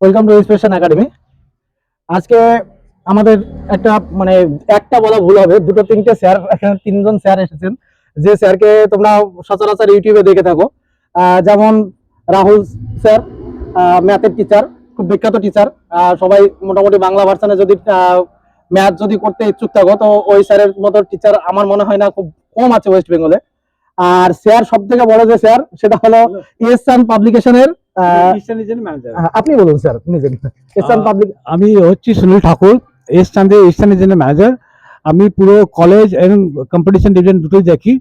Welcome to inspiration academy. আজকে আমাদের একটা মানে একটা বলা ভুল হবে দুটো তিনটে স্যার এখানে তিনজন স্যার এসেছেন। যে স্যারকে তোমরা সচরাচর ইউটিউবে দেখে থাকো। যেমন রাহুল স্যার ম্যাথের টিচার খুব বিখ্যাত টিচার সবাই মোটামুটি বাংলা ভার্সানে যদি ম্যাথ যদি করতে ইচ্ছুক থাকো তো ওই স্যারের মতো টিচার আমার মনে হয় না খুব কম আছে ওয়েস্ট বেঙ্গলে আর স্যার সব থেকে বড় যে স্যার সেটা হলো ইয়েসান পাবলিকেশনের আহ, আপনি বলুন স্যার নিজে ইয়েসান পাবলিক আমি হচ্ছি সুনীল ঠাকুর চান্দে ইস্টার্ন রিজনের ম্যানেজার আমি পুরো কলেজ এবং কম্পিটিশন ডিভিশন দুটোই দেখি।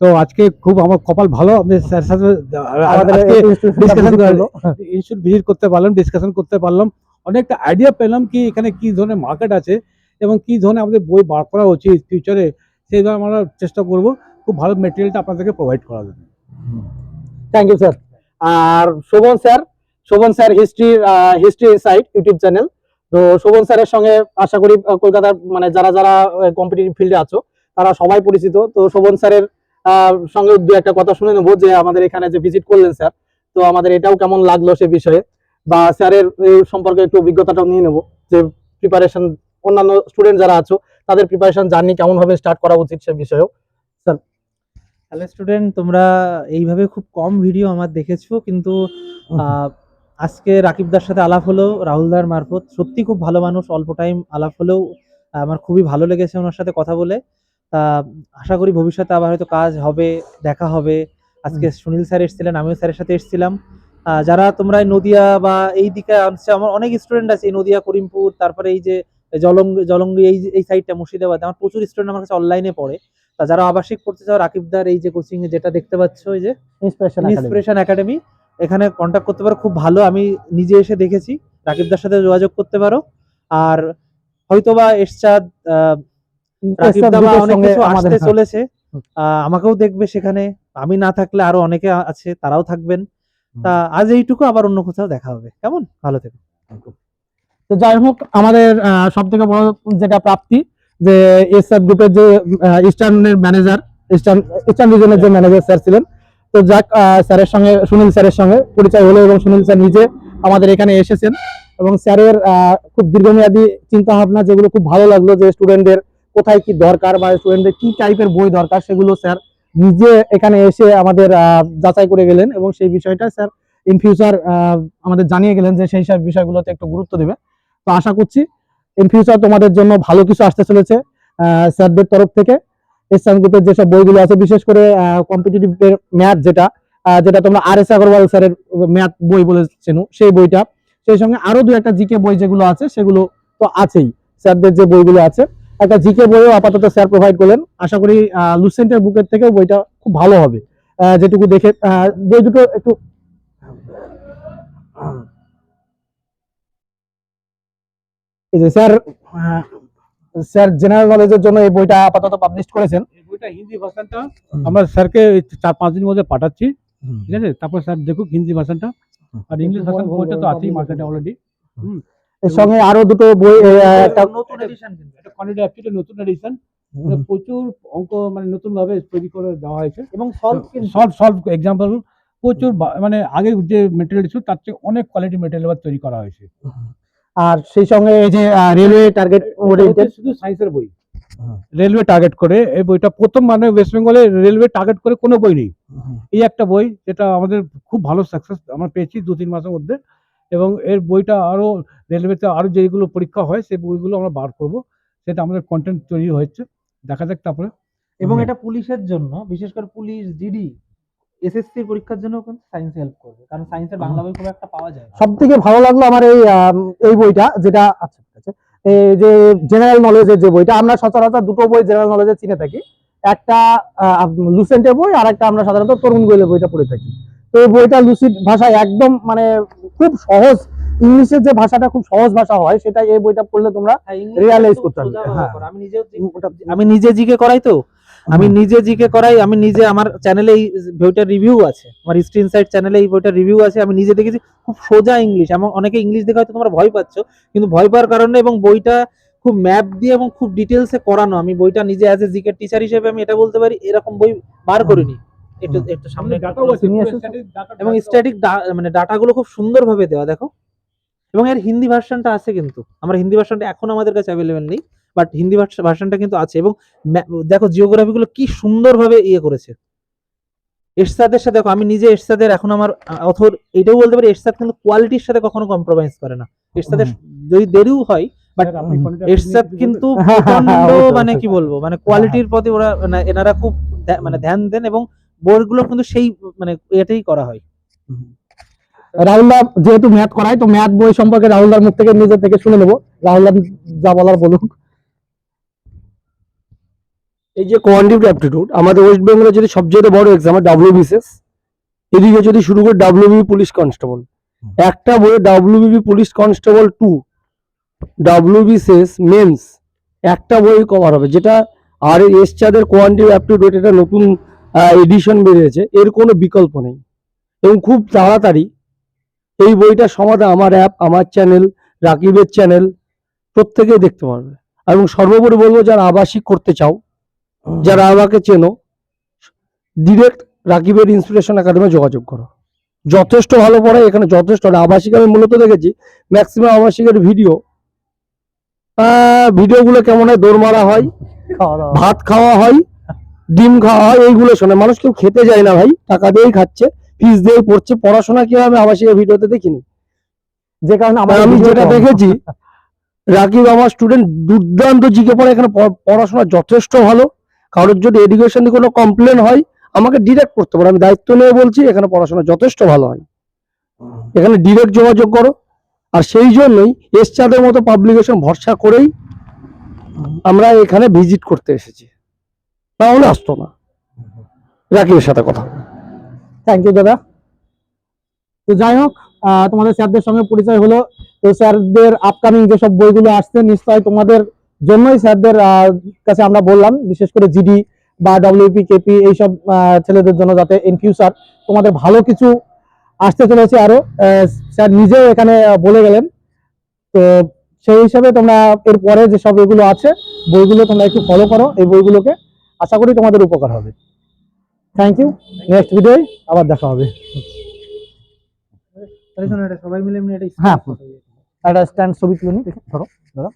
তো আজকে খুব আমার কপাল ভালো। আমি স্যার সাথে ডিসকাশন ইনস্টিটিউট ভিজিট করতে পারলাম ডিসকাশন করতে পারলাম। অনেকটা আইডিয়া পেলাম কি এখানে কি ধরনের মার্কেট আছে এবং কি ধরনের আমাদের বই বার করা উচিত ফিউচারে সেইভাবে আমরা চেষ্টা করব। খুব ভালো মেটেরিয়ালটা আপনাদেরকে প্রোভাইড করা যাবে thank you sir R Shovan sir Shovan sir history history site YouTube channel তো শোভন স্যারের সঙ্গে আশা করি কলকাতার মানে যারা যারা কম্পিটিটিভ ফিল্ডে আছো, তারা সবাই পরিচিত। তো শোভন স্যারের সঙ্গে দু একটা কথা শুনে নেব যে আমাদের এখানে যে ভিজিট করলেন স্যার, তো আমাদের এটাও কেমন লাগল সে বিষয়ে? বা স্যারের সম্পর্কে একটু অভিজ্ঞতাটাও নিয়ে নেব, যে প্রিপারেশন অন্যান্য স্টুডেন্ট যারা আছো, তাদের প্রিপারেশন জার্নি কেমন ভাবে স্টার্ট করা উচিত সে বিষয়েও। হ্যালো স্টুডেন্ট তোমরা এইভাবে খুব কম ভিডিও আমার দেখেছ কিন্তু আজকে রাকিবদার সাথে আলাপ হলো রাহুলদার মারফত। সত্যি খুব ভালো মানুষ অল্প টাইম আলাপ হলেও আমার খুবই ভালো লেগেছে ওনার সাথে কথা বলে। তা আশা করি ভবিষ্যতে আবার হয়তো কাজ হবে দেখা হবে। আজকে সুনীল স্যার এসেছিলেন আমিও স্যারের সাথে এসেছিলাম। যারা তোমরা নদিয়া বা এই দিকে আসছে আমার অনেক স্টুডেন্ট আছে এই নদিয়া করিমপুর তারপরে এই যে জলঙ্গ জলঙ্গি এই এই সাইডটা মুর্শিদাবাদ আমার প্রচুর স্টুডেন্ট আমার কাছে অনলাইনে পড়ে। তা যারা আবাসিক পড়তে চাও রাকিবদার এই যে কোচিং এ যেটা দেখতে পাচ্ছ এই যে ইন্সপিরেশন ইন্সপিরেশন একাডেমি এখানে কন্ট্যাক্ট করতে পারো খুব ভালো আমি নিজে এসে দেখেছি। রাকিবদার সাথে যোগাযোগ করতে পারো। আর হয়তোবা এরশাদ রাকিবদা বা অনেক কিছু আসতে চলেছে। আমাকেও দেখবে সেখানে। আমি না থাকলে আরও অনেকে আছে তারাও থাকবেন। তা আজ এইটুকু আবার অন্য কোথাও দেখা হবে। কেমন? ভালো থেকো। তো যাই হোক আমাদের সব থেকে বড় যেটা প্রাপ্তি যে এসআর গ্রুপের যে ইস্টার্নের ম্যানেজার ইস্টার্ন ইস্টার্ন যে ম্যানেজার স্যার ছিলেন, তো যাক স্যারের সঙ্গে, সুনীল স্যারের সঙ্গে পরিচয় হলো এবং সুনীল স্যার নিজে আমাদের এখানে এসেছেন এবং স্যারের খুব দীর্ঘমেয়াদী চিন্তা ভাবনা যেগুলো খুব ভালো লাগল যে স্টুডেন্টদের কোথায় কি দরকার বা স্টুডেন্টদের কি টাইপের বই দরকার সেগুলো স্যার নিজে এখানে এসে আমাদের যাচাই করে গেলেন এবং সেই বিষয়টা স্যার ইন ফিউচার আমাদের জানিয়ে গেলেন যে সেই সব বিষয়গুলোতে একটু গুরুত্ব দেবে। তো আশা করছি ইন ফিউচার তোমাদের জন্য ভালো কিছু আসতে চলেছে স্যারদের তরফ থেকে। এসএম গ্রুপের যেসব বইগুলো আছে, বিশেষ করে কম্পিটিটিভ ম্যাথ যেটা যেটা তোমরা আর এস আগরওয়াল স্যারের ম্যাথ বই বলে চেনো, সেই বইটা। সেই সঙ্গে আরও দু একটা জিকে বই যেগুলো আছে, সেগুলো তো আছেই, স্যারদের যে বইগুলো আছে। একটা জিকে বইও আপাতত স্যার প্রোভাইড করলেন। আশা করি লুসেন্টের বুকের থেকেও বইটা খুব ভালো হবে। যেটুকু দেখে বই দুটো একটু এই যে স্যার স্যার জেনারেল নলেজের জন্য এই বইটা আপাতত পাবলিশ করেছেন। এই বইটা হিন্দি ভার্সনটা আমরা স্যারকে চার পাঁচ দিনের মধ্যে পাঠাচ্ছি ঠিক আছে? তারপর স্যার দেখুক হিন্দি ভার্সনটা আর ইংলিশ ভার্সন বইটা তো আছেই মার্কেটে অলরেডি এর সঙ্গে আরও দুটো বই একটা নতুন এডিশন কিন্তু এটা কোয়ালিটি অ্যাকচুয়ালি নতুন এডিশন প্রচুর অঙ্ক মানে নতুন ভাবে তৈরি করে দেওয়া হয়েছে। এবং সলভ কিন্তু। সলভ সলভ এক্সাম্পল প্রচুর মানে আগে যে মেটেরিয়াল ছিল তার চেয়ে অনেক কোয়ালিটি মেটেরিয়াল তৈরি করা হয়েছে। আর সেই সঙ্গে এই যে রেলওয়ে টার্গেট শুধু সায়েন্সের বই। রেলওয়ে টার্গেট করে এই বইটা প্রথম মানে ওয়েস্ট বেঙ্গলে রেলওয়ে টার্গেট করে কোনো বই নেই। এই একটা বই যেটা আমাদের খুব ভালো সাকসেস আমরা পেয়েছি দু তিন মাসের মধ্যে। এবং এর বইটা আরও রেলওয়েতে আরও যেগুলো পরীক্ষা হয় সেই বইগুলো আমরা বার করব। সেটা আমাদের কন্টেন্ট তৈরি হয়েছে। দেখা যাক তারপরে। এবং এটা পুলিশের জন্য বিশেষ করে পুলিশ জিডি এসএসসি পরীক্ষার জন্য কিন্তু সায়েন্স হেল্প করবে কারণ সায়েন্সের বাংলা বই খুব একটা পাওয়া যায় সব থেকে ভালো লাগল আমার এই এই বইটা যেটা আচ্ছা ঠিক আছে। এই যে জেনারেল নলেজের যে বইটা আমরা সচরাচর দুটো বই জেনারেল নলেজে চিনে থাকি। একটা লুসেন্টের বই আর একটা আমরা সাধারণত তরুণ গোয়েলের বইটা পড়ে থাকি। তো এই বইটা লুসিড ভাষায় একদম মানে খুব সহজ ইংলিশের যে ভাষাটা খুব সহজ ভাষা হয় সেটা এই বইটা পড়লে তোমরা হ্যাঁ, Realize একটু করতে ভাবে হ্যাঁ। আমি ওটা- আমি নিজে জিকে করাই তো? আমি নিজে জিকে করাই আমি নিজে আমার চ্যানেলে এই বইটার রিভিউ আছে। আমার স্ক্রিন সাইড চ্যানেলে এই বইটার রিভিউ আছে আমি নিজে দেখেছি খুব সোজা ইংলিশ এমন অনেকে ইংলিশ দেখে হয়তো তোমরা ভয় পাচ্ছ কিন্তু ভয় পাওয়ার কারণে এবং বইটা খুব ম্যাপ দিয়ে এবং খুব ডিটেলসে করানো। আমি বইটা নিজে অ্যাজ এ জিকে টিচার হিসেবে আমি এটা বলতে পারি এরকম বই বার করিনি। একটু হুম। একটু সামনে এবং স্ট্যাটিক মানে ডাটাগুলো খুব সুন্দরভাবে দেওয়া দেখো। এবং এর হিন্দি ভার্সনটা আছে কিন্তু। আমরা হিন্দি ভার্সনটা এখন আমাদের কাছে অ্যাভেলেবেল নেই। বাট হিন্দি ভার্সনটা কিন্তু আছে এবং দেখো জিওগ্রাফি গুলো কি সুন্দরভাবে ইয়ে করেছে। এরশাদের সাথে দেখো আমি নিজে এরশাদের এখন আমার অথর এটাও বলতে পারি এরশাদ কিন্তু কোয়ালিটির সাথে কখনো কম্প্রোমাইজ করে না। এরশাদের যদি দেরিও হয় বাট এরশাদ কিন্তু হ্যাঁ, হ্যাঁ, মানে কি বলব মানে কোয়ালিটির প্রতি ওরা মানে এনারা খুব মানে ধ্যান দেন এবং বোর্ডগুলো কিন্তু সেই মানে এটাই করা হয়। রাহুলদা যেহেতু ম্যাথ করায় তো ম্যাথ বই সম্পর্কে রাহুলদার মুখ থেকে নিজে থেকে শুনে নেব। রাহুলদা যা বলার বলুক। এই যে কোয়ান্টিটিভ অ্যাপটিটিউড আমাদের ওয়েস্ট বেঙ্গলের যদি সবচেয়ে বড় এক্সাম ডাব্লিউবিসিএস এদিকে যদি শুরু করি ডাব্লিউবি পুলিশ কনস্টেবল একটা বইয়ে WB police constable to WBCS mains একটা বই কভার হবে যেটা আর এসচাদের কোয়ান্টিটিভ অ্যাপটিটিউড এটা নতুন এডিশন বেরিয়েছে এর কোনো বিকল্প নেই। এবং খুব তাড়াতাড়ি এই বইটার সমাধান আমার অ্যাপ আমার চ্যানেল রাকিবের চ্যানেল প্রত্যেকেই দেখতে পারবে। এবং সর্বোপরি বলব যারা আবাসিক করতে চাও যারা আমাকে চেনো ডিরেক্ট রাকিবের ইন্সপিরেশন একাডেমি যোগাযোগ করো। যথেষ্ট ভালো পড়ায় এখানে যথেষ্ট আবাসিক আমি মূলত দেখেছি ম্যাক্সিমাম আবাসিকের ভিডিও ভিডিওগুলো কেমন হয়? দৌড় মারা হয় ভাত খাওয়া হয় ডিম খাওয়া হয় এইগুলো শোনে। মানুষ কেউ খেতে যায় না ভাই টাকা দিয়েই খাচ্ছে ফিস দিয়েই পড়ছে। পড়াশোনা কি আমি আবাসিকের ভিডিওতে দেখিনি। যে কারণে আমি যেটা দেখেছি রাকিব আমার স্টুডেন্ট দুর্দান্ত জিকে পড়ে। এখানে পড়াশোনা যথেষ্ট ভালো। কারোর যদি এডুকেশন কোনো কমপ্লেন হয় আমাকে ডিরেক্ট করতে পারো। আমি দায়িত্ব নিয়ে বলছি এখানে পড়াশোনা যথেষ্ট ভালো হয়। এখানে ডিরেক্ট যোগাযোগ করো। আর সেই জন্যই এসচাদের মতো পাবলিকেশন ভরসা করেই আমরা এখানে ভিজিট করতে এসেছি। তাহলে আসতো না। রাকিবের সাথে কথা। থ্যাংক ইউ দাদা। তো যাই হোক আহ, তোমাদের স্যারদের সঙ্গে পরিচয় হলো। তো স্যারদের আপকামিং যেসব বইগুলো আসছে নিশ্চয়ই তোমাদের জন্যই স্যারদের কাছে আমরা বললাম বিশেষ করে জিডি বা ডব্লিউপি কেপি এইসব ছেলেদের জন্য যাতে ইন ফিউচার তোমাদের ভালো কিছু আসতে চলেছে আরও। স্যার নিজেও এখানে বলে গেলেন। তো সেই হিসাবে তোমরা এর পরে যেসব এগুলো আছে বইগুলো তোমরা একটু ফলো করো। এই বইগুলোকে আশা করি তোমাদের উপকার হবে। থ্যাংক ইউ নেক্সট ভিডিও আবার দেখা হবে। সবাই মিলে হ্যাঁ। একটা স্ট্যান্ড ছবি তুলে নি ধরো দাদা